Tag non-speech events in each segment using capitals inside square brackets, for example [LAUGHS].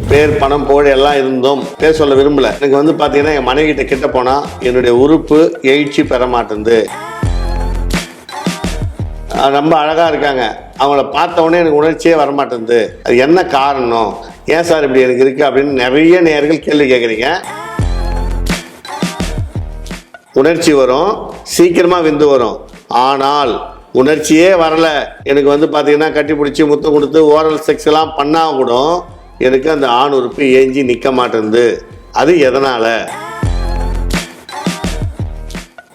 பேர் பணம் புகழ் எல்லாம் இருந்தும். பேர் சொல்ல விரும்பல. எனக்கு வந்து பாத்தீங்கன்னா என் மனைவி கிட்ட கிட்ட போனா என்னுடைய உறுப்பு எழுச்சி பெற மாட்டேங்குது ரொம்ப அழகா இருக்காங்க. அவங்கள பார்த்த உடனே எனக்கு உணர்ச்சியே வர மாட்டேங்குது அது என்ன காரணம்? ஏன் சார் இப்படி எனக்கு இருக்கு அப்படின்னு நிறைய நேர்கள் கேள்வி கேட்குறீங்க உணர்ச்சி வரும். சீக்கிரமா விந்து வரும். ஆனால் உணர்ச்சியே வரல. எனக்கு வந்து பார்த்தீங்கன்னா கட்டி பிடிச்சி முத்தம் கொடுத்து ஓரல் செக்ஸ் எல்லாம் பண்ணால் கூட எனக்கு அந்த ஆண் உறுப்பு ஏஞ்சி நிற்க மாட்டேங்குது அது எதனால்?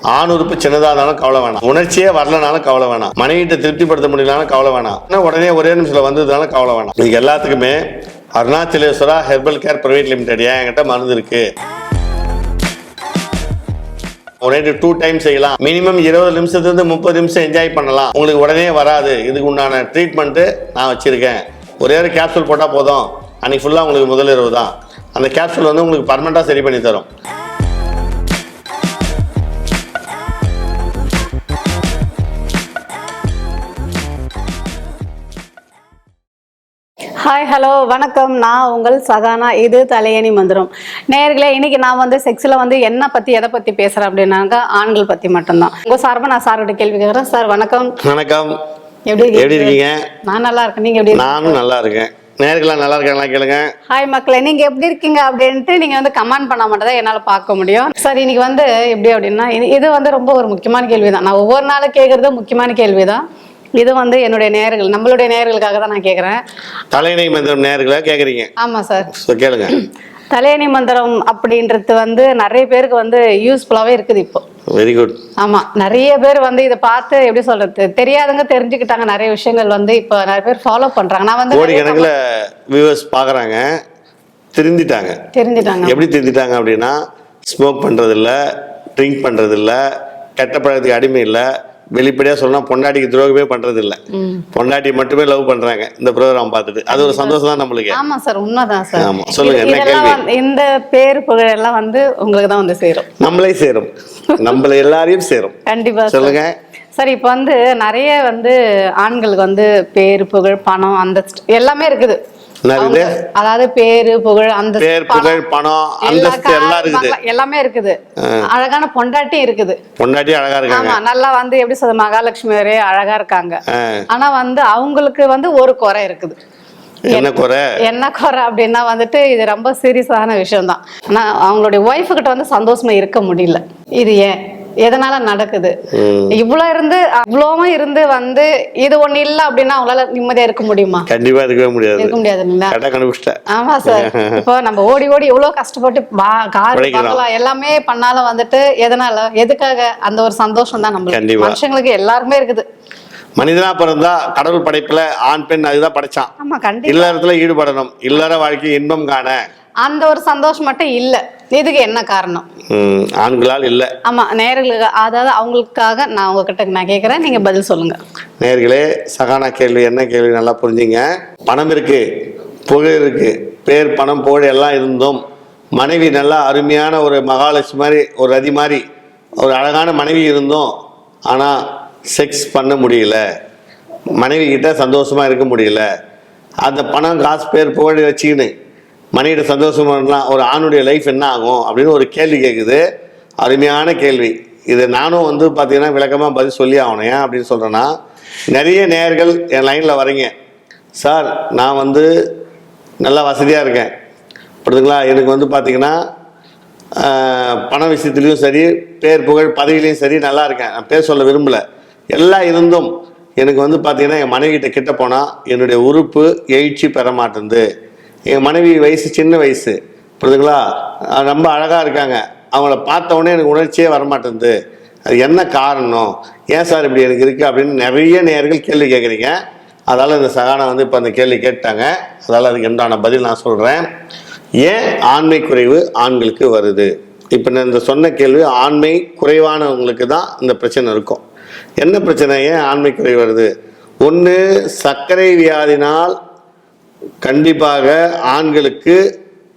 ஆண் உறுப்பு சின்னதாக இருந்தாலும் கவலை வேணாம். உணர்ச்சியே வரலனாலும் கவலை வேணாம். மனைவிட்ட திருப்திப்படுத்த முடியலனாலும் கவலை வேணாம். ஆனால் உடனே ஒரே நிமிஷத்தில் வந்ததுனால கவலை வேணாம். இது எல்லாத்துக்குமே Arunachaleswara herbal care private limited. என்கிட்ட மருந்து இருக்கு? உடனே டூ டைம் செய்யலாம். மினிமம் இருபது நிமிஷத்துலேருந்து முப்பது நிமிஷம் என்ஜாய் பண்ணலாம். உங்களுக்கு உடனே வராது. இதுக்கு உண்டான ட்ரீட்மெண்ட்டு நான் வச்சுருக்கேன். ஒரே ஒரு கேப்சூல் போட்டால் போதும். அன்னைக்கு ஃபுல்லாக உங்களுக்கு முதலிரவு தான். அந்த கேப்சூல் வந்து உங்களுக்கு பர்மனெண்ட்டாக சரி பண்ணி தரும். ஹாய் ஹலோ வணக்கம். நான் உங்கள் சகானா. இது தலையணி மந்திரம். நேர்களே இன்னைக்கு நான் வந்து செக்ஸில் வந்து என்ன பற்றி எதை பற்றி பேசுகிறேன் அப்படின்னாக்கா ஆண்கள் பற்றி மட்டும்தான். உங்கள் சார்பாக நான் சார்கிட்ட கேள்வி கேட்குறேன். சார் வணக்கம். வணக்கம். எப்படி எப்படி இருக்கீங்க? நான் நல்லா இருக்கேன். நீங்கள் எப்படி? நானும் நல்லா இருக்கேன். நேர்களாம் நல்லா இருக்காங்களா கேளுங்க. ஹாய் மக்களே நீங்க எப்படி இருக்கீங்க அப்படின்ட்டு நீங்க வந்து கமெண்ட் பண்ண மட்டும் தான் என்னால பார்க்க முடியும். சார் இன்னைக்கு வந்து எப்படி அப்படின்னா இது- வந்து ரொம்ப ஒரு முக்கியமான கேள்வி தான் நான் ஒவ்வொரு நாளும் கேட்கறது முக்கியமான கேள்வி தான் இது வந்து என்னுடைய நேர்கள் நம்மளுடைய நேர்களுக்காக தான் நான் கேட்குறேன் தலையணை மந்திரம் நேர்களை கேட்குறீங்க ஆமா சார். கேளுங்க. தலையணி மந்திரம் அப்படின்றது வந்து நிறைய பேருக்கு வந்து யூஸ்ஃபுல்லாவே இருக்குது இப்போ. வெரி குட் ஆமா நிறைய பேர் வந்து இதை பார்த்து எப்படி சொல்றது தெரியாதவங்க தெரிஞ்சுக்கிட்டாங்க நிறைய விஷயங்கள் வந்து இப்போ நிறைய பேர் ஃபாலோ பண்றாங்க. நான் வந்து கோடி நிறைய கணக்கில் வியூவர்ஸ் பார்க்குறாங்க திருந்திட்டாங்க தெரிஞ்சுட்டாங்க. எப்படி திருந்திட்டாங்க அப்படின்னா ஸ்மோக் பண்ணுறதில்ல ட்ரிங்க் பண்ணுறதில்ல கெட்ட பழக்கத்துக்கு அடிமை இல்லை வெளிப்படையாக சொன்னா பொண்டாட்டிக்கு துரோகமே பண்ணுறதில்ல பொண்டாட்டி மட்டுமே லவ் பண்ணுறாங்க இந்த ப்ரோக்ராம் பார்த்துட்டு. அது ஒரு சந்தோஷம் தான் நம்மளுக்கு. ஆமா சார் உண்மைதான் சார். ஆமா. சொல்லுங்க, என்ன கேள்வி? இந்த பேர் புகழ் எல்லாம் வந்து உங்களுக்கு தான் வந்து சேரும். நம்மளே சேரும். நம்மள எல்லாரையும் சேரும். கண்டிப்பா. சொல்லுங்க. சார் இப்போ வந்து நிறைய வந்து ஆண்களுக்கு வந்து பேர் புகழ் பணம் அந்த எல்லாமே இருக்குது. அதாவது பேரு புகழ் அந்த பேர் புகழ் பணம் அந்தஸ்து எல்லாம் இருக்குது. எல்லாமே இருக்குது. அழகான பொண்டாட்டி இருக்குது. பொண்டாட்டி அழகா இருக்காங்க. ஆமா நல்லா வந்து எப்படி சொல்ற மகாலட்சுமி வரை அழகா இருக்காங்க. ஆனா வந்து அவங்களுக்கு வந்து ஒரு குறை இருக்குது. என்ன குறை? என்ன குறை அப்படின்னா வந்துட்டு இது ரொம்ப சீரியஸான விஷயம் தான் ஆனா அவங்களுடைய ஒய்ஃபு கிட்ட வந்து சந்தோஷமா இருக்க முடியல. இது ஏன்? எதனால நடக்குது? இவ்வளவு இருந்து அவ்வளவும் இருந்து வந்து இது ஒண்ணு இல்ல அப்படின்னா அவங்களால நிம்மதியா இருக்க முடியுமா? கண்டிப்பா இருக்கவே முடியாது. இருக்க முடியாது இல்லைங்களா ஆமா சார். [LAUGHS] இப்போ நம்ம ஓடி ஓடி எவ்வளவு கஷ்டப்பட்டு கார். பங்களா எல்லாமே பண்ணாலும் வந்துட்டு எதனால எதுக்காக அந்த ஒரு சந்தோஷம் தான் நம்மளுக்கு. கண்டிப்பா. மனுஷங்களுக்கு எல்லாருமே இருக்குது. மனிதனா பிறந்தா கடவுள் படைப்புல ஆண் பெண் அதுதான் படைச்சான். இல்லறத்துல ஈடுபடணும். இல்லற வாழ்க்கை இன்பம் காண. அந்த ஒரு சந்தோஷம் மட்டும் இல்ல. இதுக்கு என்ன காரணம்? ஆண்களால் இல்லை. ஆமா நேர்களுக்கு அதாவது அவங்களுக்காக நான் உங்ககிட்ட நான் கேக்குறேன். நீங்க பதில் சொல்லுங்க. நேர்களே சகானா கேள்வி என்ன கேள்வி நல்லா புரிஞ்சுங்க. பணம் இருக்கு புகழ் இருக்கு பேர் பணம் புகழ் எல்லாம் இருந்தும். மனைவி நல்லா அருமையான ஒரு மகாலட்சுமி மாதிரி ஒரு ரதி மாதிரி ஒரு அழகான மனைவி இருந்தும். ஆனால் செக்ஸ் பண்ண முடியல. மனைவி கிட்ட சந்தோஷமா இருக்க முடியல. அந்த பணம் காசு பேர் புகழ் வச்சுக்கின்னு மனைவிட சந்தோஷமா இருக்கலாம் ஒரு ஆணுடைய லைஃப் என்ன ஆகும் அப்படின்னு ஒரு கேள்வி கேட்குது அருமையான கேள்வி. இது நானும் வந்து பார்த்தீங்கன்னா விளக்கமாக பதில் சொல்லி ஆகணும். ஏன் அப்படின்னு சொல்கிறேன்னா நிறைய நேர்கள் என் லைனில் வரீங்க. சார் நான் வந்து நல்லா வசதியாக இருக்கேன். புரியுதுங்களா? எனக்கு வந்து பார்த்தீங்கன்னா பண விஷயத்துலேயும் சரி பேர் புகழ் பதவியிலையும் சரி நல்லா இருக்கேன். நான் பேர் சொல்ல விரும்பலை. எல்லாம் இருந்தும் எனக்கு வந்து பார்த்தீங்கன்னா என் மனைவிகிட்ட கிட்ட போனால் என்னுடைய உறுப்பு எழுச்சி பெற மாட்டேங்குது என் மனைவி வயசு சின்ன வயசு. புரியுதுங்களா? ரொம்ப அழகாக இருக்காங்க. அவங்கள பார்த்த உடனே எனக்கு உணர்ச்சியே வரமாட்டேங்குது அது என்ன காரணம்? ஏன் சார் இப்படி எனக்கு இருக்குது அப்படின்னு நிறைய நேர்கள் கேள்வி கேட்குறீங்க. அதால் இந்த சகானா வந்து இப்போ அந்த கேள்வி கேட்டாங்க. அதால் அதுக்கு உண்டான பதில் நான் சொல்கிறேன் ஏன் ஆண்மை குறைவு ஆண்களுக்கு வருது? இப்போ நான் இந்த சொன்ன கேள்வி ஆண்மை குறைவானவங்களுக்கு தான் இந்த பிரச்சனை இருக்கும். என்ன பிரச்சனை? ஏன் ஆண்மை குறைவு வருது? ஒன்று சர்க்கரை வியாதினால் கண்டிப்பாக ஆண்களுக்கு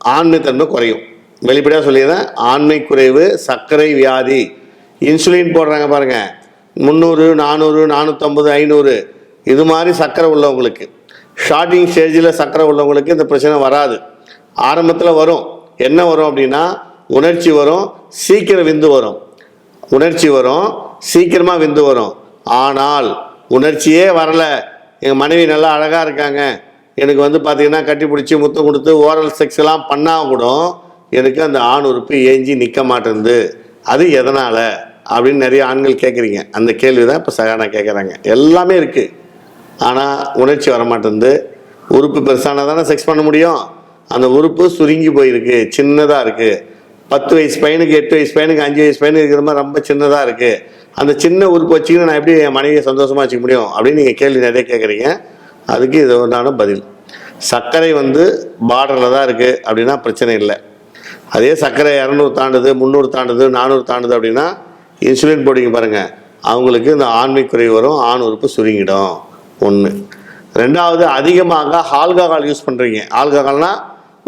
ஆண்மைத்தன்மை குறையும். வெளிப்படையாக சொல்லிடுறேன். ஆண்மை குறைவு சர்க்கரை வியாதி. இன்சுலின் போடுறாங்க பாருங்க. முந்நூறு நானூறு நானூற்றம்பது ஐநூறு. இது மாதிரி சர்க்கரை உள்ளவங்களுக்கு. ஷார்டிங் ஸ்டேஜில் சர்க்கரை உள்ளவங்களுக்கு இந்த பிரச்சனை வராது. ஆரம்பத்தில் வரும். என்ன வரும் அப்படின்னா உணர்ச்சி வரும் சீக்கிரம் விந்து வரும். உணர்ச்சி வரும் சீக்கிரமாக விந்து வரும். ஆனால் உணர்ச்சியே வரலை. எங்கள் மனைவி நல்லா அழகாக இருக்காங்க. எனக்கு வந்து பார்த்தீங்கன்னா கட்டி பிடிச்சி முத்தம் கொடுத்து ஓரல் செக்ஸ் எல்லாம் பண்ணால் கூட எனக்கு அந்த ஆண் உறுப்பு ஏஞ்சி நிற்க மாட்டேங்குது அது எதனால்? அப்படின்னு நிறைய ஆண்கள் கேட்குறீங்க அந்த கேள்வி தான் இப்போ சகானா கேட்குறாங்க எல்லாமே இருக்குது ஆனால் உணர்ச்சி வர மாட்டேங்குது உறுப்பு பெருசானால் தானே செக்ஸ் பண்ண முடியும். அந்த உறுப்பு சுருங்கி போயிருக்கு. சின்னதாக இருக்குது பத்து வயசு பையனுக்கு எட்டு வயசு பையனுக்கு அஞ்சு வயசு பையனுக்கு இருக்கிற மாதிரி ரொம்ப சின்னதாக இருக்குது அந்த சின்ன உறுப்பு வச்சுக்கின்னு நான் எப்படி என் மனைவியை சந்தோஷமாக வச்சுக்க முடியும்? அப்படின்னு நீங்கள் கேள்வி நிறைய கேட்குறீங்க அதுக்கு இது ஒன்றான பதில். சர்க்கரை வந்து பார்டரில் தான் இருக்குது அப்படின்னா பிரச்சனை இல்லை. அதே சர்க்கரை இரநூறு தாண்டுது முந்நூறு தாண்டுது நானூறு தாண்டுது அப்படின்னா இன்சுலின் போட்டிங்க பாருங்கள் அவங்களுக்கு இந்த ஆண்மை குறைவு வரும் ஆண் உறுப்பு சுருங்கிடும். ஒன்று ரெண்டாவது அதிகமாக ஆல்கஹால் யூஸ் பண்ணுறீங்க ஆல்கஹால்னால்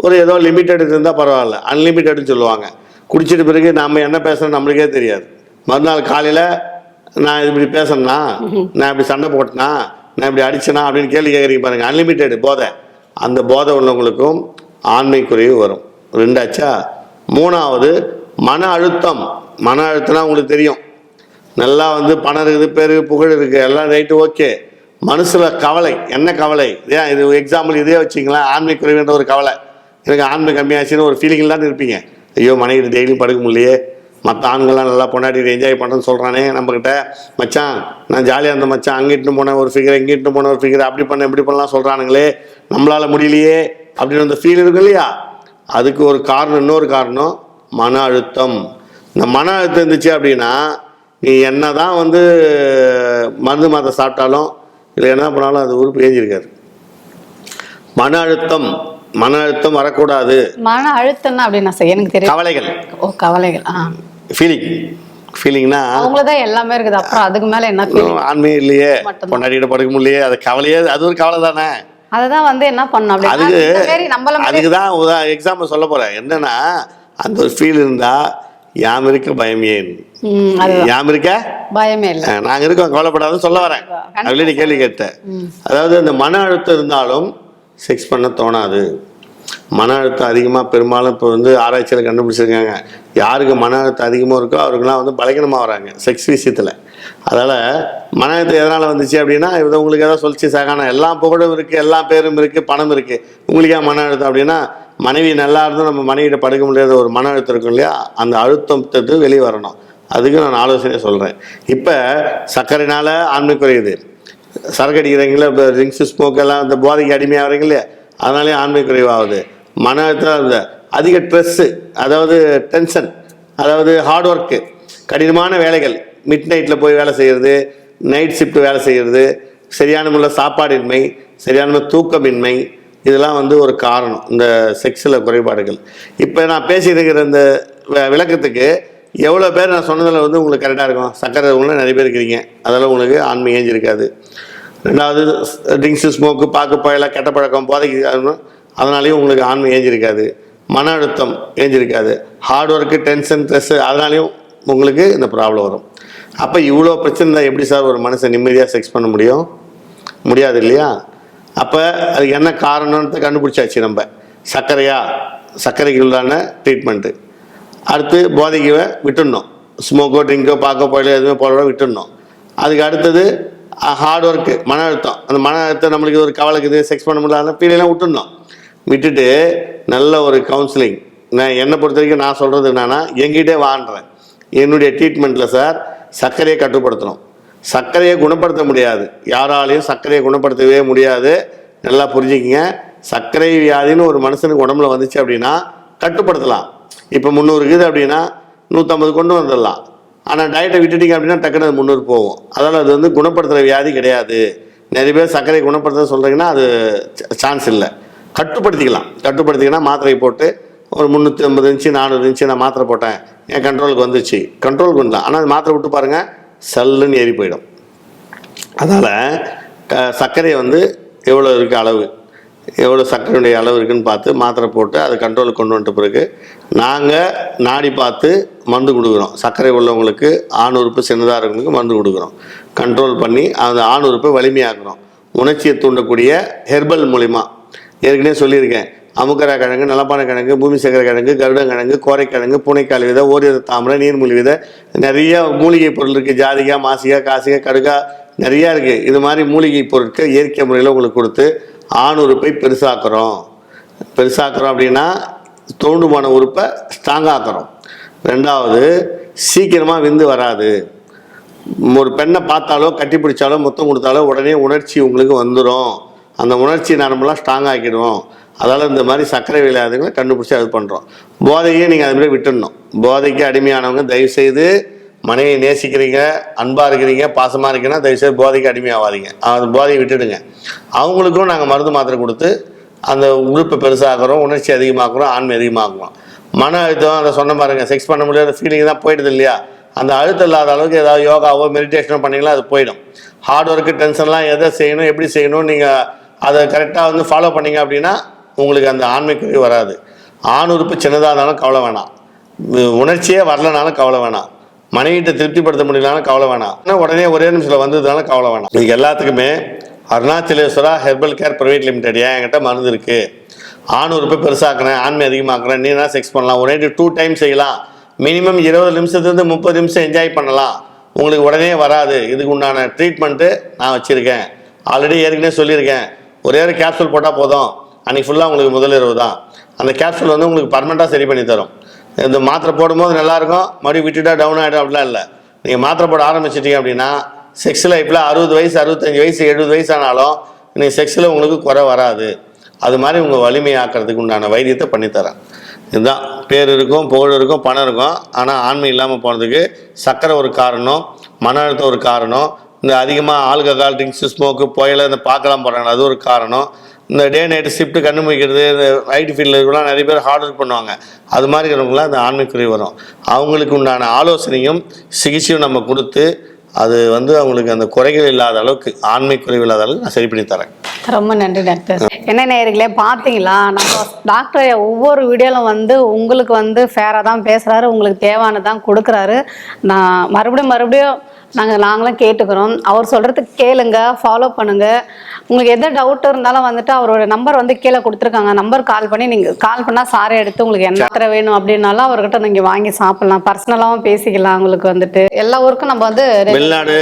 ஒரு ஏதோ லிமிட்டட் இருந்தால் பரவாயில்ல. அன்லிமிட்டட்னு சொல்லுவாங்க. குடிச்சிட்ட பிறகு நம்ம என்ன பேசுகிறோம் நம்மளுக்கே தெரியாது. மறுநாள் காலையில் நான் இப்படி பேசணும்னா நான் இப்படி சண்டை போட்டேனா நான் இப்படி அடிச்சேனா அப்படின்னு கேள்வி கேட்குறீங்க பாருங்கள் அன்லிமிட்டெட் போதை. அந்த போதை உள்ளவங்களுக்கும் ஆண்மை குறைவு வரும். ரெண்டாச்சா? மூணாவது மன அழுத்தம். மன அழுத்தம்னா உங்களுக்கு தெரியும். நல்லா வந்து பணம் இருக்குது பேரு புகழ் இருக்குது எல்லாம் ரைட்டு ஓகே மனசில் கவலை. என்ன கவலை? ஏன் இது எக்ஸாம்பிள் இதே வச்சிங்களேன் ஆண்மை குறைவுன்ற ஒரு கவலை. எனக்கு ஆண்மை கம்மியாச்சுன்னு ஒரு ஃபீலிங்லாம் தான் இருப்பீங்க. ஐயோ மனைவி டெய்லியும் படுக்க முடியலையே. மற்ற ஆண்கள்லாம் நல்லா பொண்டாட்டி என்ஜாய் பண்ணுறேன்னு சொல்கிறானே நம்மக்கிட்ட மச்சான் நான் ஜாலியாக இருந்த மச்சான் அங்கிட்டு போன ஒரு ஃபிகர் இங்கிட்டு போன ஒரு ஃபிகர் அப்படி பண்ண இப்படி பண்ணலாம் சொல்கிறானுங்களே நம்மளால் முடியலையே அப்படின்னு அந்த ஃபீல் இருக்கு இல்லையா? அதுக்கு ஒரு காரணம் இன்னொரு காரணம் மன அழுத்தம். இந்த மன அழுத்தம் இருந்துச்சு அப்படின்னா நீ என்ன தான் வந்து மருந்து மாத்திரை சாப்பிட்டாலும் இல்லை என்ன பண்ணாலும் அது உறுப்பு ஏஞ்சிருக்காது. மன அழுத்தம் மன அழுத்தம் வரக்கூடாது. மன அழுத்தம்னா அப்படின்னா எனக்கு தெரியும். கவலைகள். ஓ கவலைகள் ஆ. ஃபீலிங் ஃபீலிங்னா அவங்களதான் எல்லாமே இருக்குது. அப்புறம் அதுக்கு மேல என்ன? ஆண்மையும் இல்லையே. மட்டும்தான். பொண்டாட்டிகிட்ட படுக்க முடியலையே. அது கவலையே அது ஒரு கவலை தானே. அததான் வந்து என்ன பண்ணும் அப்படின்னா அதுக்கு அதுக்கு தான் எக்ஸாம்பிள் சொல்ல போகிறேன் என்னன்னா அந்த ஒரு ஃபீல் இருந்தால் யாம் இருக்க பயம் ஏன்? யாம் இருக்க? பயமே இல்லை. நாங்க இருக்கோம் கவலைப்படாதுன்னு சொல்ல வரேன். நீ கேள்வி கேட்ட அதாவது இந்த மன அழுத்தம் இருந்தாலும் செக்ஸ் பண்ண தோணாது. மன அழுத்தம் அதிகமாக பெரும்பாலும் இப்போ வந்து ஆராய்ச்சியில் கண்டுபிடிச்சிருக்காங்க. யாருக்கு மன அழுத்தம் அதிகமாக இருக்கோ அவருக்கெல்லாம் வந்து பலகீனமாக வராங்க செக்ஸ் விஷயத்தில். அதனால் மன அழுத்தம் எதனால் வந்துச்சு அப்படின்னா இது உங்களுக்கு எதாவது சொல்லிச்சு சாகானா. எல்லா புகழும் இருக்குது எல்லா பேரும் இருக்குது பணம் இருக்குது உங்களுக்கு ஏன் மன அழுத்தம் அப்படின்னா மனைவி நல்லா இருந்தும் நம்ம மனைவியிட்ட படுக்க முடியாத ஒரு மன அழுத்தம் இருக்கும் இல்லையா? அந்த அழுத்தத்தை வெளியே வரணும். அதுக்கு நான் ஆலோசனை சொல்கிறேன் இப்போ சர்க்கரைனால ஆண்மை குறையுது. சரக்கு அடிக்கிறீங்களா இப்போ ட்ரிங்க்ஸு ஸ்மோக் எல்லாம் இந்த போதைக்கு அடிமையாகிறீங்க இல்லையா? அதனாலே ஆண்மை குறைவாகுது. மன அழுத்தம் இந்த அதிக ஸ்ட்ரெஸ்ஸு அதாவது டென்ஷன் அதாவது ஹார்ட் ஒர்க்கு கடினமான வேலைகள். மிட் நைட்டில் போய் வேலை செய்கிறது நைட் ஷிஃப்ட் வேலை செய்கிறது சரியான முறையில் சாப்பாடின்மை சரியான தூக்கமின்மை இதெல்லாம் வந்து ஒரு காரணம். இந்த செக்ஸில் குறைபாடுகள். இப்போ நான் பேசியிருக்கிற இருக்கிற இந்த விளக்கத்துக்கு எவ்வளோ பேர் நான் சொன்னதில் வந்து உங்களுக்கு கரெக்டாக இருக்கும். சக்கரை உள்ள நிறைய பேர் இருக்கிறீங்க. அதெல்லாம் உங்களுக்கு ஆண்மை ஏஞ்சிருக்காது. ரெண்டாவது ட்ரிங்க்ஸு ஸ்மோக்கு பார்க்க புயல கெட்ட பழக்கம் போதைக்கு அதனாலேயும் உங்களுக்கு ஆண்மை ஏஞ்சிருக்காது. மன அழுத்தம் ஏஞ்சிருக்காது. ஹார்ட் ஒர்க்கு டென்ஷன் ஸ்ட்ரெஸ்ஸு அதனாலையும் உங்களுக்கு இந்த ப்ராப்ளம் வரும். அப்போ இவ்வளோ பிரச்சனை இருந்தால் எப்படி சார் ஒரு மனுஷன் நிம்மதியாக செக்ஸ் பண்ண முடியும்? முடியாது இல்லையா? அப்போ அதுக்கு என்ன காரணத்தை கண்டுபிடிச்சாச்சு நம்ம. சர்க்கரையா? சர்க்கரைக்கு உள்ளான ட்ரீட்மெண்ட்டு அடுத்து போதைக்கு விட்டுடணும். ஸ்மோக்கோ ட்ரிங்கோ பார்க்க போயில எதுவுமே போட விட்டுடணும். அதுக்கு அடுத்தது ஹார்ட் ஒர்க்கு மன அழுத்தம். அந்த மன அழுத்தம் நம்மளுக்கு ஒரு கவலைக்குது செக்ஸ் பண்ண முடியல ஃபீலெல்லாம் விட்டுடணும். விட்டுட்டு நல்ல ஒரு கவுன்சிலிங் நான் என்னை பொறுத்த வரைக்கும் நான் சொல்கிறது என்னன்னா எங்கிட்டே வான்றேன். என்னுடைய ட்ரீட்மெண்ட்டில் சார் சர்க்கரையை கட்டுப்படுத்தணும். சர்க்கரையை குணப்படுத்த முடியாது. யாராலையும் சர்க்கரையை குணப்படுத்தவே முடியாது. நல்லா புரிஞ்சுக்கிங்க. சர்க்கரை வியாதின்னு ஒரு மனுஷனுக்கு உடம்புல வந்துச்சு அப்படின்னா கட்டுப்படுத்தலாம். இப்போ முந்நூறு இருக்குது அப்படின்னா நூற்றம்பது கொண்டு வந்துடலாம். ஆனால் டயட்டை விட்டுட்டீங்க அப்படின்னா டக்குனு அது முன்னூறு போகும். அதனால் அது வந்து குணப்படுத்துகிற வியாதி கிடையாது. நிறைய பேர் சர்க்கரை குணப்படுத்த சொல்கிறீங்கன்னா அது சான்ஸ் இல்லை. கட்டுப்படுத்திக்கலாம். கட்டுப்படுத்திக்கலாம் மாத்திரை போட்டு ஒரு முந்நூற்றி ஐம்பது இன்ச்சு நானூறு இன்ச்சு நான் மாத்திரை போட்டேன். என் கண்ட்ரோலுக்கு வந்துச்சு. கண்ட்ரோலுக்கு பண்ணலாம். ஆனால் அது மாத்திரை விட்டு பாருங்கள் சல்லுன்னு ஏறி போயிடும். அதனால் சர்க்கரையை வந்து எவ்வளோ இருக்குது அளவு? எவ்வளோ சர்க்கரையுடைய அளவு இருக்குன்னு பார்த்து மாத்திரை போட்டு அதை கண்ட்ரோலுக்கு கொண்டு வந்துட்ட பிறகு நாங்கள் நாடி பார்த்து மருந்து கொடுக்குறோம். சர்க்கரை உள்ளவங்களுக்கு ஆண் உறுப்பு சின்னதாக இருக்கவங்களுக்கு மருந்து கொடுக்குறோம். கண்ட்ரோல் பண்ணி அந்த ஆண் உறுப்பை வலிமையாக்குறோம். உணர்ச்சியை தூண்டக்கூடிய ஹெர்பல் மூலிமா ஏற்கனவே சொல்லியிருக்கேன். அமுக்கரா கிழங்கு நலப்பான கிழங்கு பூமி கிழங்கு கருடன் கிழங்கு கோரைக்கிழங்கு பூனைக்கால் விதை ஓரிரு தாமரை நீர்மூலி விதை. நிறைய மூலிகை பொருள் இருக்குது ஜாதிகா மாசிகா காசிகா கடுகா நிறையா இருக்குது இது மாதிரி மூலிகை பொருட்கள் இயற்கை முறையில் உங்களுக்கு கொடுத்து ஆண் உறுப்பை பெருசாக்குறோம். பெருசாக்குறோம் அப்படின்னா தோண்டுமான உறுப்பை ஸ்ட்ராங்காக்குறோம். ரெண்டாவது சீக்கிரமாக விந்து வராது. ஒரு பெண்ணை பார்த்தாலோ கட்டி பிடிச்சாலோ மொத்தம் கொடுத்தாலோ உடனே உணர்ச்சி உங்களுக்கு வந்துடும் அந்த உணர்ச்சி நரம்பெல்லாம் ஸ்ட்ராங் ஆக்கிடுவோம். அதால் இந்த மாதிரி சர்க்கரை விளையாதுங்களை கண்டுபிடிச்சி அது பண்ணுறோம் போதையே நீங்கள் அதுமாதிரி விட்டுடணும். போதைக்கு அடிமையானவங்க தயவுசெய்து மனைவியை நேசிக்கிறீங்க அன்பாக இருக்கிறீங்க பாசமாக இருக்கீங்கன்னா தயவுசெய்து போதைக்கு அடிமையாகாதீங்க அந்த போதையை விட்டுடுங்க. அவங்களுக்கும் நாங்கள் மருந்து மாத்திரை கொடுத்து அந்த உறுப்பை பெருசாகிறோம் உணர்ச்சி அதிகமாக்குறோம் ஆண்மை அதிகமாக்குறோம். மன அழுத்தம் அதை சொன்ன பாருங்க செக்ஸ் பண்ண முடியாத ஃபீலிங் தான் போயிடுது இல்லையா? அந்த அழுத்தம் இல்லாத அளவுக்கு ஏதாவது யோகாவோ மெடிடேஷனோ பண்ணிங்களா அது போயிடும். ஹார்ட் ஒர்க்கு டென்ஷன்லாம் எதை செய்யணும் எப்படி செய்யணும் நீங்கள் அதை கரெக்டாக வந்து ஃபாலோ பண்ணீங்க அப்படின்னா உங்களுக்கு அந்த ஆண்மைக்குறி வராது. ஆண் உறுப்பு சின்னதாக இருந்தாலும் கவலை வேணாம். உணர்ச்சியே வரலனாலும் கவலை வேணாம். மனைவிட்ட திருப்திப்படுத்த முடியலனாலும் கவலை வேணாம். ஆனால் உடனே ஒரே நிமிஷத்தில் வந்ததுனால கவலை வேணாம். இதுக்கு எல்லாத்துக்குமே Arunachaleswara herbal care private limited. என்கிட்ட மருந்து இருக்குது ஆண் உறுப்பை பெருசாக்குறேன் ஆண்மை அதிகமாக்குறேன் நீ என்ன செக்ஸ் பண்ணலாம்? ஒரே டூ டைம் செய்யலாம். மினிமம் இருபது நிமிஷத்துலேருந்து முப்பது நிமிஷம் என்ஜாய் பண்ணலாம். உங்களுக்கு உடனே வராது. இதுக்கு உண்டான ட்ரீட்மெண்ட்டு நான் வச்சுருக்கேன். ஆல்ரெடி ஏற்கனவே சொல்லியிருக்கேன். ஒரே ஒரு கேப்சூல் போட்டால் போதும். அன்றைக்கி ஃபுல்லாக உங்களுக்கு முதல் இரவு தான். அந்த கேப்சூல் வந்து உங்களுக்கு பர்மனெண்ட்டாக சரி பண்ணி தரும். இந்த மாத்திரை போடும்போது நல்லாயிருக்கும் மறுபடியும் விட்டுட்டா டவுன் ஆகிடும் அப்படிலாம் இல்லை. நீங்கள் மாத்திரை போட ஆரம்பிச்சிட்டீங்க அப்படின்னா செக்ஸ் லைஃப்பில் அறுபது வயசு அறுபத்தஞ்சு வயசு எழுபது வயசு ஆனாலும் நீங்கள் செக்ஸில் உங்களுக்கு குறை வராது. அது மாதிரி உங்கள் வலிமையாக்குறதுக்கு உண்டான வைத்தியத்தை பண்ணித்தரேன். இதுதான். பேர் இருக்கும் புகழ் இருக்கும் பணம் இருக்கும். ஆனால் ஆண்மை இல்லாமல் போனதுக்கு சர்க்கரை ஒரு காரணம் மன அழுத்தம் ஒரு காரணம் இந்த அதிகமாக ஆல்கஹால் ட்ரிங்க்ஸு ஸ்மோக்கு புயலை இந்த பார்க்கலாம் போகிறாங்க அது ஒரு காரணம். இந்த டே நைட்டு ஷிஃப்ட்டு கண்ணு முடிக்கிறது இந்த ஐடி ஃபீல்டில் இருக்கலாம் நிறைய பேர் ஹார்ட் ஒர்க் பண்ணுவாங்க. அது மாதிரி இருக்கிறவங்களாம் இந்த ஆண்மைக்குறி வரும். அவங்களுக்கு உண்டான ஆலோசனையும் சிகிச்சையும் நம்ம கொடுத்து அது வந்து அவங்களுக்கு அந்த குறைகள் இல்லாத அளவுக்கு ஆண்மை குறைவு இல்லாத அளவுக்கு நான் சரி பண்ணி தரேன். ரொம்ப நன்றி டாக்டர். என்ன நேயர்களே பார்த்தீங்களா நம்ம டாக்டர் ஒவ்வொரு வீடியோவில் வந்து உங்களுக்கு வந்து ஃபேராக தான் பேசுகிறாரு உங்களுக்கு தேவையானதான் கொடுக்குறாரு. நான் மறுபடியும் மறுபடியும் நாங்கள் நாங்களும் கேட்டுக்கிறோம். அவர் சொல்கிறதுக்கு கேளுங்க ஃபாலோ பண்ணுங்க. உங்களுக்கு எந்த டவுட் இருந்தாலும் வந்துட்டு அவரோட நம்பர் வந்து கீழே கொடுத்துருக்காங்க. நம்பர் கால் பண்ணி நீங்கள் கால் பண்ணால் சாரை எடுத்து உங்களுக்கு என்ன வேணும் அப்படின்னாலும் அவர்கிட்ட நீங்கள் வாங்கி சாப்பிட்லாம். பர்சனலாகவும் பேசிக்கலாம் உங்களுக்கு வந்துட்டு. எல்லா ஊருக்கும் நம்ம வந்து வெளிநாடு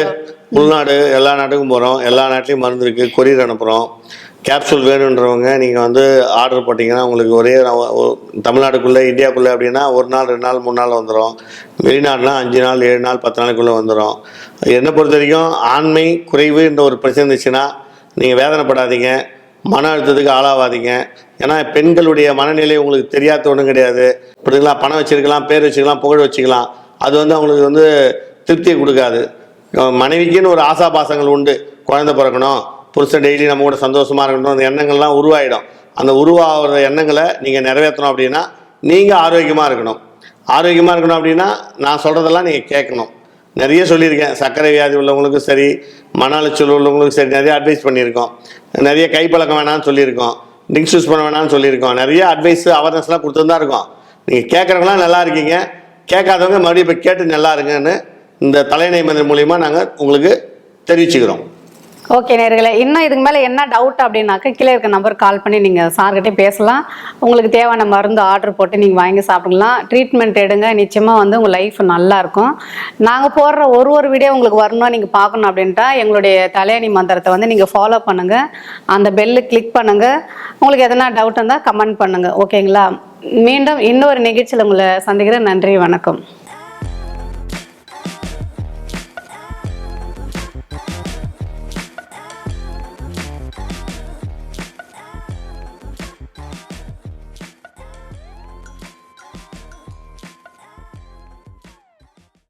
உள்நாடு எல்லா நாட்டுக்கும் போகிறோம் எல்லா நாட்டிலையும் மருந்து இருக்குது கொரியர் அனுப்புகிறோம் கேப்சூல் வேணுன்றவங்க நீங்கள் வந்து ஆர்டர் போட்டிங்கன்னா உங்களுக்கு ஒரே தமிழ்நாடுக்குள்ளே தமிழ்நாட்டுக்குள்ளே இந்தியாக்குள்ளே அப்படின்னா ஒரு நாள் ரெண்டு நாள் மூணு நாள் வந்துடும் வெளிநாடுனா அஞ்சு நாள் ஏழு நாள் பத்து நாளுக்குள்ளே வந்துடும் என்னை பொறுத்த வரைக்கும் ஆண்மை குறைவு என்ற ஒரு பிரச்சனை இருந்துச்சுன்னா நீங்கள் வேதனைப்படாதீங்க. மன அழுத்தத்துக்கு ஆளாவாதீங்க. ஏன்னா பெண்களுடைய மனநிலை உங்களுக்கு தெரியாத ஒன்றும் கிடையாது. இப்படிங்களா பணம் வச்சுருக்கலாம் பேர் வச்சுக்கலாம் புகழ் வச்சுக்கலாம். அது வந்து அவங்களுக்கு வந்து திருப்தியை கொடுக்காது. மனைவிக்குன்னு ஒரு ஆசாபாசங்கள் உண்டு. குழந்தை பிறக்கணும். புருஷன் டெய்லி நம்ம கூட சந்தோஷமாக இருக்கணும். அந்த எண்ணங்கள்லாம் உருவாயிடும். அந்த உருவாகிற எண்ணங்களை நீங்கள் நிறைவேற்றணும் அப்படின்னா நீங்கள் ஆரோக்கியமாக இருக்கணும். ஆரோக்கியமாக இருக்கணும் அப்படின்னா நான் சொல்கிறதெல்லாம் நீங்கள் கேட்கணும். நிறைய சொல்லியிருக்கேன். சர்க்கரை வியாதி உள்ளவங்களுக்கும் சரி மன அலைச்சல் உள்ளவங்களுக்கும் சரி நிறைய அட்வைஸ் பண்ணியிருக்கோம். நிறைய கைப்பழக்கம் வேணாம்னு சொல்லியிருக்கோம். ட்ரிங்க்ஸ் யூஸ் பண்ண வேணாம்னு சொல்லியிருக்கோம். நிறைய அட்வைஸ் அவேர்னஸ்லாம் கொடுத்துருந்தா இருக்கும். இருக்கோம் நீங்கள் கேட்குறவங்களாம் நல்லா இருக்கீங்க. கேட்காதவங்க மறுபடியும் இப்போ கேட்டு நல்லா இருங்கன்னு இந்த தலைநை மந்திரம் மூலியமா நாங்கள் உங்களுக்கு தெரிவிச்சுக்கிறோம். ஓகே நேர்களை. இன்னும் இதுக்கு மேலே என்ன டவுட் அப்படின்னாக்கா கீழே இருக்க நம்பர் கால் பண்ணி நீங்கள் சார்கிட்டே பேசலாம். உங்களுக்கு தேவையான மருந்து ஆர்டர் போட்டு நீங்கள் வாங்கி சாப்பிடலாம் ட்ரீட்மெண்ட் எடுங்க. நிச்சயமாக வந்து உங்கள் லைஃப் நல்லாயிருக்கும் நாங்கள் போடுற ஒரு ஒரு வீடியோ உங்களுக்கு வரணும் நீங்கள் பார்க்கணும் அப்படின்ட்டா எங்களுடைய தலையணி மந்திரத்தை வந்து நீங்கள் ஃபாலோ பண்ணுங்கள் அந்த பெல்லு கிளிக் பண்ணுங்கள் உங்களுக்கு எதனா டவுட் இருந்தால் கமெண்ட் பண்ணுங்கள் ஓகேங்களா மீண்டும் இன்னொரு நிகழ்ச்சியில் உங்களை சந்திக்கிறேன். நன்றி வணக்கம்.